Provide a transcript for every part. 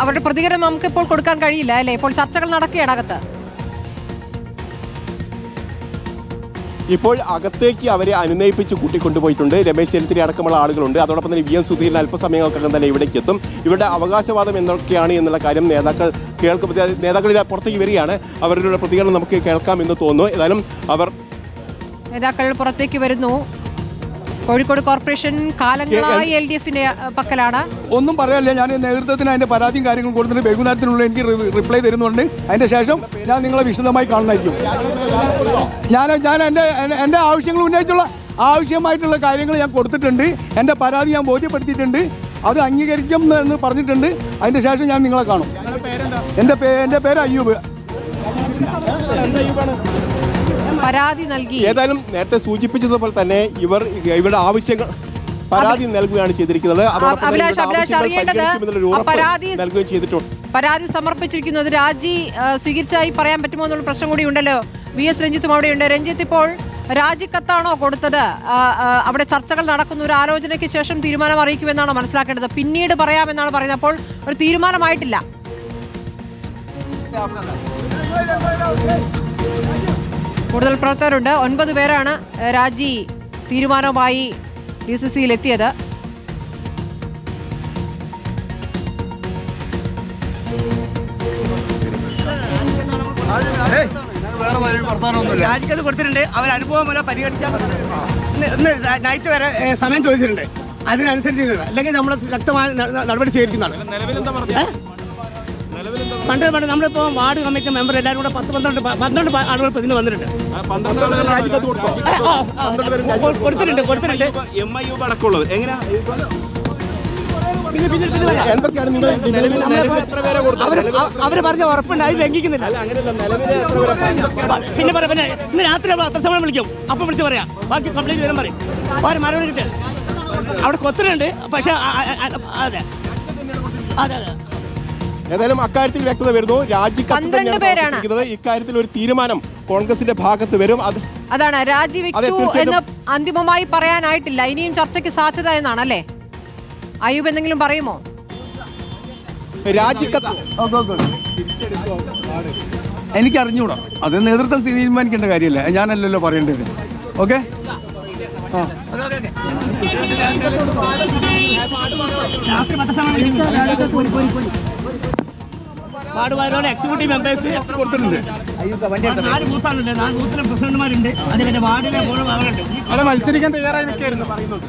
അവരുടെ പ്രതികരണം നമുക്ക് ഇപ്പോൾ കൊടുക്കാൻ കഴിയില്ല അല്ലേ? ഇപ്പോൾ ചർച്ചകൾ നടക്കുകയാണ് അകത്ത്. ഇപ്പോൾ അകത്തേക്ക് അവരെ അനുനയിപ്പിച്ച് കൂട്ടിക്കൊണ്ടുപോയിട്ടുണ്ട്. രമേശ് ചെന്നിത്തല അടക്കമുള്ള ആളുകളുണ്ട്. അതോടൊപ്പം തന്നെ വി എം സുധീരൻ അല്പസമയങ്ങൾക്കകം തന്നെ ഇവിടേക്ക് എത്തും. ഇവരുടെ അവകാശവാദം എന്തൊക്കെയാണ് എന്നുള്ള കാര്യം നേതാക്കൾ കേൾക്കും. നേതാക്കൾ ഇതാ പുറത്തേക്ക് വരികയാണ്. അവരുടെ പ്രതികരണം നമുക്ക് കേൾക്കാം എന്ന് തോന്നുന്നു. ഏതായാലും അവർ നേതാക്കൾ പുറത്തേക്ക് വരുന്നു. കോഴിക്കോട് കോർപ്പറേഷൻ കാലങ്ങളായി എൽ ഡി എഫിന്റെ പക്കലാണ്. ഒന്നും പറയാനില്ല. ഞാൻ നേതൃത്വത്തിന് അതിന്റെ പരാതിയും കാര്യങ്ങളും കൊടുത്തിട്ട് വൈകുന്നേരത്തിനുള്ള എനിക്ക് റിപ്ലൈ തരുന്നുണ്ട്. അതിന്റെ ശേഷം ഞാൻ നിങ്ങളെ വിശദമായി കാണുന്നതായിരിക്കും. ഞാൻ ഞാൻ എന്റെ എന്റെ എന്റെ ആവശ്യങ്ങൾ ഉന്നയിച്ചുള്ള ആവശ്യമായിട്ടുള്ള കാര്യങ്ങൾ ഞാൻ കൊടുത്തിട്ടുണ്ട്. എന്റെ പരാതി ഞാൻ ബോധ്യപ്പെടുത്തിയിട്ടുണ്ട്. അത് അംഗീകരിക്കും എന്ന് പറഞ്ഞിട്ടുണ്ട്. അതിന്റെ ശേഷം ഞാൻ നിങ്ങളെ കാണും. എന്റെ പേ എന്റെ പേര് അയ്യൂബ്. പരാതി നൽകി. ഏതായാലും നേരത്തെ സൂചിപ്പിച്ചതുപോലെ തന്നെ ഇവർ ഇവരുടെ ആവശ്യങ്ങൾ പരാതി നൽകുകയാണ് ചെയ്തിരിക്കുന്നത്. അഭിലാഷ്, അഭിലാഷ് അറിയേണ്ടത് പരാതി- നൽകുകയും ചെയ്തിട്ടുണ്ട്. പരാതി സമർപ്പിച്ചിരിക്കുന്നത് രാജി സ്വീകരിച്ചായി പറയാൻ പറ്റുമോ എന്നുള്ള പ്രശ്നം കൂടി ഉണ്ടല്ലോ. വി എസ് രഞ്ജിത്തും അവിടെയുണ്ട്. രഞ്ജിത്ത് ഇപ്പോൾ രാജിക്കത്താണോ കൊടുത്തത്? അവിടെ ചർച്ചകൾ നടക്കുന്ന. ഒരു ആലോചനയ്ക്ക് ശേഷം തീരുമാനം അറിയിക്കുമെന്നാണോ മനസ്സിലാക്കേണ്ടത്? പിന്നീട് പറയാമെന്നാണ് പറയുന്നത്. അപ്പോൾ ഒരു തീരുമാനമായിട്ടില്ല. കൂടുതൽ പ്രവർത്തകരുണ്ട്. ഒൻപത് പേരാണ് രാജി തീരുമാനവുമായി ഡി സി സിയിൽ എത്തിയത് രാജിക്കത് കൊടുത്തിട്ടുണ്ട്. അവർ അനുഭവം വരെ പരിഗണിക്കാൻ ഇന്ന് നൈറ്റ് വരെ സമയം ചോദിച്ചിട്ടുണ്ട്. അതിനനുസരിച്ച് അല്ലെങ്കിൽ നമ്മൾ ശക്തമായ നടപടി സ്വീകരിക്കുന്നതാണ്? പണ്ട് പണ്ട് നമ്മളിപ്പോ വാർഡ് കമ്മിറ്റി മെമ്പർ എല്ലാവരും കൂടെ പത്ത് പന്ത്രണ്ട് പന്ത്രണ്ട് ആളുകൾ ഇപ്പൊ ഇതിന് വന്നിട്ടുണ്ട്. കൊടുത്തിട്ടുണ്ട് കൊടുത്തിട്ടുണ്ട്. എം ഐ യു അടക്കമുള്ളത്. എങ്ങനെയാ? അവർ പറഞ്ഞ ഉറപ്പുണ്ട് അത് ലംഘിക്കുന്നില്ല. പിന്നെ പറയാം പിന്നെ ഇന്ന് രാത്രി നമ്മൾ അത്ര സമയം വിളിക്കും. അപ്പം വിളിച്ച് പറയാം. ബാക്കി കംപ്ലീറ്റ് വരാൻ പറയും. അവർ മറുപടി കിട്ടുക അവിടെ കൊത്തുന്നുണ്ട് പക്ഷെ അതെ. അതെ അതെ. ഏതായാലും അക്കാര്യത്തിൽ വ്യക്തത വരുന്നു. സമർപ്പിച്ചിരിക്കുന്നത്. ഇക്കാര്യത്തിൽ ഒരു തീരുമാനം കോൺഗ്രസിന്റെ ഭാഗത്ത് വരും. അത് അതാണ്. അതെ, രാജിവെച്ചു എന്ന് അന്തിമമായി പറയാനായിട്ടില്ല. ഇനിയും ചർച്ചയ്ക്ക് സാധ്യത എന്നാണ് അല്ലേ അയ്യൂബ് എന്തെങ്കിലും പറയുമോ? രാജിക്കത്ത്. എനിക്ക് അറിഞ്ഞൂടാ അത് നേതൃത്വം തീരുമാനിക്കേണ്ട കാര്യമല്ല. ഞാനല്ലല്ലോ പറയേണ്ടത്. ഓക്കെ? രാത്രി വാർഡ് വാരോട് എക്സിക്യൂട്ടീവ് മെമ്പേഴ്സ് കൊടുത്തിട്ടുണ്ട് നാല് ബൂത്താണുണ്ട്. നാല് ബൂത്തിലെ പ്രസിഡന്റുമാരുണ്ട്. അതേപോലെ വാർഡിലെ ആളുണ്ട് അവിടെ മത്സരിക്കാൻ തയ്യാറായി നിൽക്കായിരുന്നു പറയുന്നത്.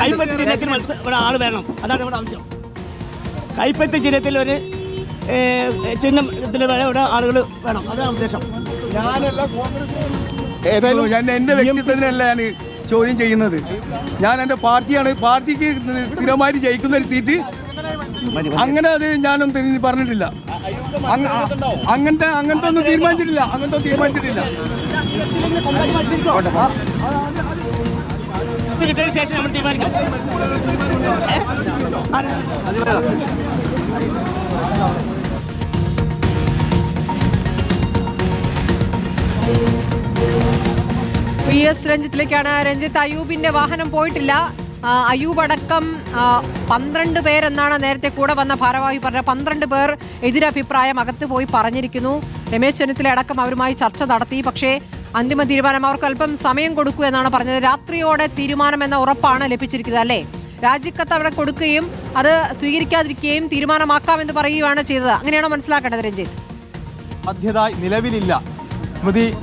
കൈപ്പത്തി ചിഹ്നത്തിൽ ഇവിടെ ആൾ വേണം അതാണ് ഇവിടെ ആവശ്യം. കൈപ്പത്തി ചിഹ്നത്തിൽ ഒരു ചിഹ്നം ഇതിൽ ഇവിടെ ആളുകൾ വേണം. അതാണ് ഉദ്ദേശം. ഏതായാലും ഞാൻ എന്റെ വ്യക്തിത്വത്തിനല്ല ഞാൻ ചോദ്യം ചെയ്യുന്നത്. ഞാൻ എന്റെ പാർട്ടിയാണ് പാർട്ടിക്ക് സ്ഥിരമായിട്ട് ജയിക്കുന്ന ഒരു സീറ്റ് അങ്ങനെ അത് ഞാനൊന്നും തിരിഞ്ഞ് പറഞ്ഞിട്ടില്ല. അങ്ങനത്തെ അങ്ങനത്തെ ഒന്നും തീരുമാനിച്ചിട്ടില്ല. അങ്ങനത്തെ ഒന്നും തീരുമാനിച്ചിട്ടില്ല വി കിട്ടിയതിന് ശേഷം നമ്മൾ തീരുമാനിക്കാം. പി എസ് രഞ്ജിത്തിലേക്കാണ് രഞ്ജിത്ത് അയൂബിന്റെ വാഹനം പോയിട്ടില്ല. ആ, അയ്യൂബ് അടക്കം ആ, പന്ത്രണ്ട് പേരെന്നാണ് നേരത്തെ കൂടെ വന്ന ഭാരവാഹി പറഞ്ഞ പന്ത്രണ്ട് പേർ എതിരഭിപ്രായം അകത്ത് പോയി പറഞ്ഞിരിക്കുന്നു. രമേശ് ചെന്നിത്തല അടക്കം അവരുമായി ചർച്ച നടത്തി. പക്ഷേ അന്തിമ തീരുമാനം അവർക്ക് അല്പം സമയം കൊടുക്കൂ എന്നാണ് പറഞ്ഞത്. രാത്രിയോടെ തീരുമാനമെന്ന ഉറപ്പാണ് ലഭിച്ചിരിക്കുന്നത് അല്ലേ? രാജിക്കത്ത് അവിടെ കൊടുക്കുകയും അത് സ്വീകരിക്കാതിരിക്കുകയും തീരുമാനമാക്കാമെന്ന് പറയുകയാണ് ചെയ്തത്. അങ്ങനെയാണോ മനസ്സിലാക്കേണ്ടത് രഞ്ജിത്ത്? നിലവിലില്ല. സ്മൃതി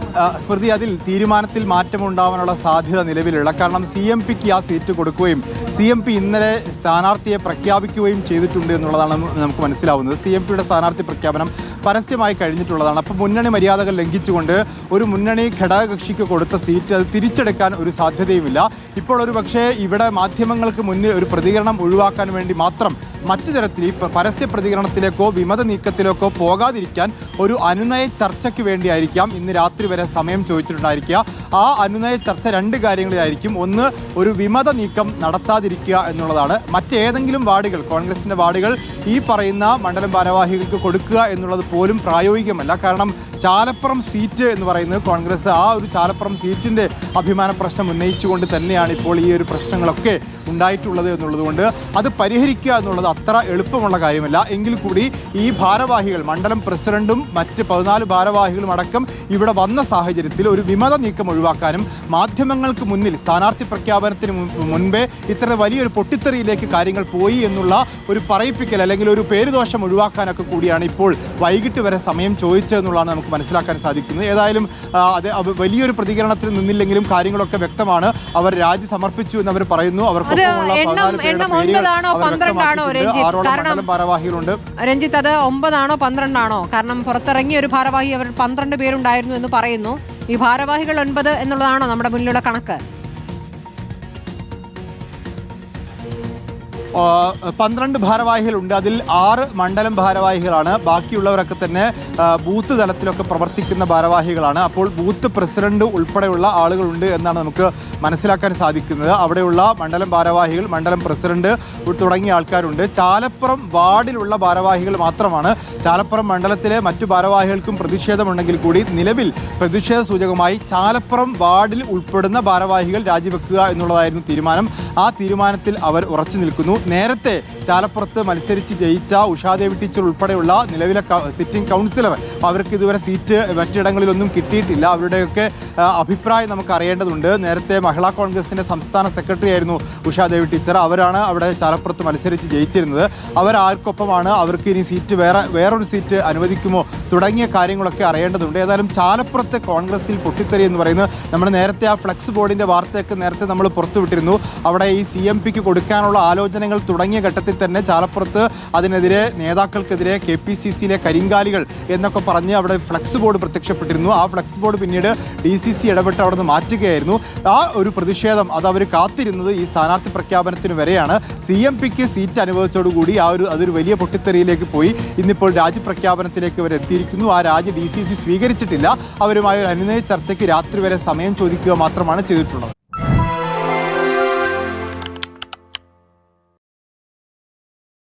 സ്മൃതി അതിൽ തീരുമാനത്തിൽ മാറ്റമുണ്ടാവാനുള്ള സാധ്യത നിലവിലുള്ള. കാരണം സി എം പിക്ക് ആ സീറ്റ് കൊടുക്കുകയും സി എം പി ഇന്നലെ സ്ഥാനാർത്ഥിയെ പ്രഖ്യാപിക്കുകയും ചെയ്തിട്ടുണ്ട് എന്നുള്ളതാണ് നമുക്ക് മനസ്സിലാവുന്നത്. സി എം പിയുടെ സ്ഥാനാർത്ഥി പ്രഖ്യാപനം പരസ്യമായി കഴിഞ്ഞിട്ടുള്ളതാണ്. അപ്പോൾ മുന്നണി മര്യാദകൾ ലംഘിച്ചുകൊണ്ട് ഒരു മുന്നണി ഘടകകക്ഷിക്ക് കൊടുത്ത സീറ്റ് അത് തിരിച്ചെടുക്കാൻ ഒരു സാധ്യതയുമില്ല. ഇപ്പോൾ ഒരു പക്ഷേ ഇവിടെ മാധ്യമങ്ങൾക്ക് മുന്നിൽ ഒരു പ്രതികരണം ഒഴിവാക്കാൻ വേണ്ടി മാത്രം മറ്റു തരത്തിൽ ഈ പരസ്യ പ്രതികരണത്തിലേക്കോ വിമത നീക്കത്തിലേക്കോ പോകാതിരിക്കാൻ ഒരു അനുനയ ചർച്ചയ്ക്ക് വേണ്ടിയായിരിക്കാം ഇന്ന് രാത്രി വരെ സമയം ചോദിച്ചിട്ടുണ്ടായിരിക്കുക. ആ അനുനയ ചർച്ച രണ്ട് കാര്യങ്ങളിലായിരിക്കും. ഒന്ന് ഒരു വിമത നീക്കം നടത്താതിരിക്കുക എന്നുള്ളതാണ്. മറ്റേതെങ്കിലും വാർഡുകൾ കോൺഗ്രസിന്റെ വാർഡുകൾ ഈ പറയുന്ന മണ്ഡലം ഭാരവാഹികൾക്ക് കൊടുക്കുക എന്നുള്ളത് പോലും പ്രായോഗികമല്ല. കാരണം ചാലപ്പുറം സീറ്റ് എന്ന് പറയുന്നത് കോൺഗ്രസ് ആ ഒരു ചാലപ്പുറം സീറ്റിന്റെ അഭിമാന പ്രശ്നം ഉന്നയിച്ചുകൊണ്ട് തന്നെയാണ് ഇപ്പോൾ ഈ ഒരു പ്രശ്നങ്ങളൊക്കെ ഉണ്ടായിട്ടുള്ളത് എന്നുള്ളതുകൊണ്ട് അത് പരിഹരിക്കുക എന്നുള്ളത് അത്ര എളുപ്പമുള്ള കാര്യമല്ല. എങ്കിൽ കൂടി ഈ ഭാരവാഹികൾ മണ്ഡലം പ്രസിഡന്റും മറ്റ് പതിനാല് ഭാരവാഹികളും അടക്കം ഇവിടെ വന്ന സാഹചര്യത്തിൽ ഒരു വിമത നീക്കം ഒഴിവാക്കാനും മാധ്യമങ്ങൾക്ക് മുന്നിൽ സ്ഥാനാർത്ഥി പ്രഖ്യാപനത്തിന് മുൻപേ ഇത്ര വലിയൊരു പൊട്ടിത്തെറിയിലേക്ക് കാര്യങ്ങൾ പോയി എന്നുള്ള ഒരു പറയിപ്പിക്കൽ അല്ലെങ്കിൽ ഒരു പേരുദോഷം ഒഴിവാക്കാനൊക്കെ കൂടിയാണ് ഇപ്പോൾ വൈകിട്ട് വരെ സമയം ചോദിച്ചതെന്നുള്ളതാണ് നമുക്ക് മനസ്സിലാക്കാൻ സാധിക്കുന്നത്. ഏതായാലും അത് വലിയൊരു പ്രതികരണത്തിൽ നിന്നില്ലെങ്കിലും കാര്യങ്ങളൊക്കെ വ്യക്തമാണ്. അവർ രാജി സമർപ്പിച്ചു എന്ന് അവർ പറയുന്നു. അവർക്കൊപ്പമുള്ള എണ്ണം- എണ്ണം പേരുകൾ ഒൻപതാണോ അവർ പന്ത്രണ്ടാണോ വ്യക്തമാക്കിയിട്ടുണ്ട്. രഞ്ജിത്ത്? ആറോളം കാരണം- മണ്ഡലം ഭാരവാഹികളുണ്ട്. രഞ്ജിത്ത് അത് ഒമ്പതാണോ പന്ത്രണ്ടാണോ? കാരണം പുറത്തിറങ്ങിയ ഒരു ഭാരവാഹി അവർ പന്ത്രണ്ട് പേരുണ്ടായിരുന്നു എന്ന് പറയുന്നു. ഈ ഭാരവാഹികൾ ഒൻപത് എന്നുള്ളതാണോ നമ്മുടെ മുന്നിലുള്ള കണക്ക്? പന്ത്രണ്ട് ഭാരവാഹികളുണ്ട്. അതിൽ ആറ് മണ്ഡലം ഭാരവാഹികളാണ്. ബാക്കിയുള്ളവരൊക്കെ തന്നെ ബൂത്ത് തലത്തിലൊക്കെ പ്രവർത്തിക്കുന്ന ഭാരവാഹികളാണ്. അപ്പോൾ ബൂത്ത് പ്രസിഡന്റ് ഉൾപ്പെടെയുള്ള ആളുകളുണ്ട് എന്നാണ് നമുക്ക് മനസ്സിലാക്കാൻ സാധിക്കുന്നത്. അവിടെയുള്ള മണ്ഡലം ഭാരവാഹികൾ മണ്ഡലം പ്രസിഡന്റ് തുടങ്ങിയ ആൾക്കാരുണ്ട്. ചാലപ്പുറം വാർഡിലുള്ള ഭാരവാഹികൾ മാത്രമാണ്. ചാലപ്പുറം മണ്ഡലത്തിലെ മറ്റു ഭാരവാഹികൾക്കും പ്രതിഷേധമുണ്ടെങ്കിൽ കൂടി നിലവിൽ പ്രതിഷേധ സൂചകമായി ചാലപ്പുറം വാർഡിൽ ഉൾപ്പെടുന്ന ഭാരവാഹികൾ രാജിവെക്കുക എന്നുള്ളതായിരുന്നു തീരുമാനം. ആ തീരുമാനത്തിൽ അവർ ഉറച്ചു നിൽക്കുന്നു. നേരത്തെ ചാലപ്പുറത്ത് മത്സരിച്ച് ജയിച്ച ഉഷാദേവി ടീച്ചർ ഉൾപ്പെടെയുള്ള നിലവിലെ സിറ്റിംഗ് കൗൺസിലർ അവർക്ക് ഇതുവരെ സീറ്റ് മറ്റിടങ്ങളിലൊന്നും കിട്ടിയിട്ടില്ല. അവരുടെയൊക്കെ അഭിപ്രായം നമുക്ക് അറിയേണ്ടതുണ്ട്. നേരത്തെ മഹിളാ കോൺഗ്രസിന്റെ സംസ്ഥാന സെക്രട്ടറി ആയിരുന്നു ഉഷാദേവി ടീച്ചർ. അവരാണ് അവിടെ ചാലപ്പുറത്ത് മത്സരിച്ച് ജയിച്ചിരുന്നത്. അവരാർക്കൊപ്പമാണ് അവർക്ക് ഇനി സീറ്റ് വേറെ വേറൊരു സീറ്റ് അനുവദിക്കുമോ തുടങ്ങിയ കാര്യങ്ങളൊക്കെ അറിയേണ്ടതുണ്ട്. ഏതായാലും ചാലപ്പുറത്തെ കോൺഗ്രസിൽ പൊട്ടിത്തെറി എന്ന് പറയുന്നത് നമ്മൾ നേരത്തെ ആ ഫ്ലക്സ് ബോർഡിന്റെ വാർത്തയൊക്കെ നേരത്തെ നമ്മൾ പുറത്തുവിട്ടിരുന്നു. അവിടെ ഈ സി എം പിക്ക് കൊടുക്കാനുള്ള ആലോചനകൾ തുടങ്ങിയ ഘട്ടത്തിൽ തന്നെ ചാലപ്പുറത്ത് അതിനെതിരെ നേതാക്കൾക്കെതിരെ കെ പി സി സിയിലെ കരിങ്കാലികൾ എന്നൊക്കെ പറഞ്ഞ് അവിടെ ഫ്ലക്സ് ബോർഡ് പ്രത്യക്ഷപ്പെട്ടിരുന്നു. ആ ഫ്ലക്സ് ബോർഡ് പിന്നീട് ഡി സി സി ഇടപെട്ട് അവിടെ നിന്ന് മാറ്റുകയായിരുന്നു. ആ ഒരു പ്രതിഷേധം അത് അവർ കാത്തിരുന്നത് ഈ സ്ഥാനാർത്ഥി പ്രഖ്യാപനത്തിന് വരെയാണ്. സി എം പിക്ക് സീറ്റ് അനുഭവത്തോടുകൂടി ആ ഒരു അതൊരു വലിയ പൊട്ടിത്തെറിയിലേക്ക് പോയി. ഇന്നിപ്പോൾ രാജ്യപ്രഖ്യാപനത്തിലേക്ക് അവർ എത്തിയിരിക്കുന്നു. ആ രാജ്യ ഡി സി സി സ്വീകരിച്ചിട്ടില്ല. അവരുമായി ഒരു അനുനയ ചർച്ചയ്ക്ക് രാത്രി വരെ സമയം ചോദിക്കുക മാത്രമാണ് ചെയ്തിട്ടുള്ളത്.